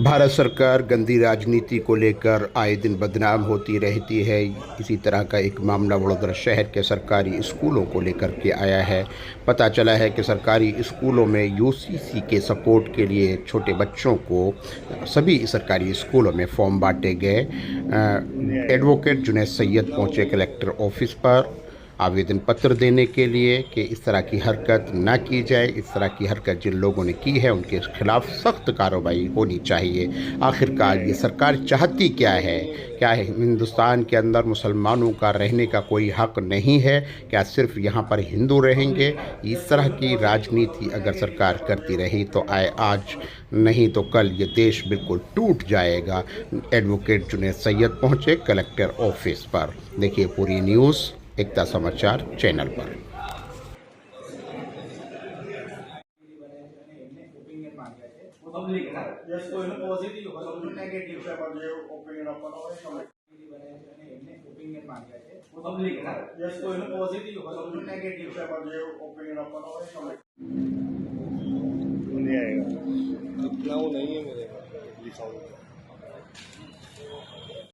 भारत सरकार गंदी राजनीति को लेकर आए दिन बदनाम होती रहती है। इसी तरह का एक मामला वडोदरा शहर के सरकारी स्कूलों को लेकर के आया है। पता चला है कि सरकारी स्कूलों में यूसीसी के सपोर्ट के लिए छोटे बच्चों को सभी सरकारी स्कूलों में फॉर्म बांटे गए। एडवोकेट जुनेद सैयद पहुँचे कलेक्टर ऑफ़िस पर। आवेदन पत्र देने के लिए कि इस तरह की हरकत ना की जाए, इस तरह की हरकत जिन लोगों ने की है, उनके खिलाफ सख्त कार्रवाई होनी चाहिए। आखिरकार ये सरकार चाहती क्या है? क्या है हिंदुस्तान के अंदर मुसलमानों का रहने का कोई हक नहीं है? क्या सिर्फ़ यहाँ पर हिंदू रहेंगे? इस तरह की राजनीति अगर सरकार करती रही तो आए आज, नहीं तो कल ये देश बिल्कुल टूट जाएगा। एडवोकेट जुनेद सैयद पहुँचे कलेक्टर ऑफ़िस पर। देखिए पूरी न्यूज़। एकता समाचार चैनल पर। नहीं है मेरे लिखा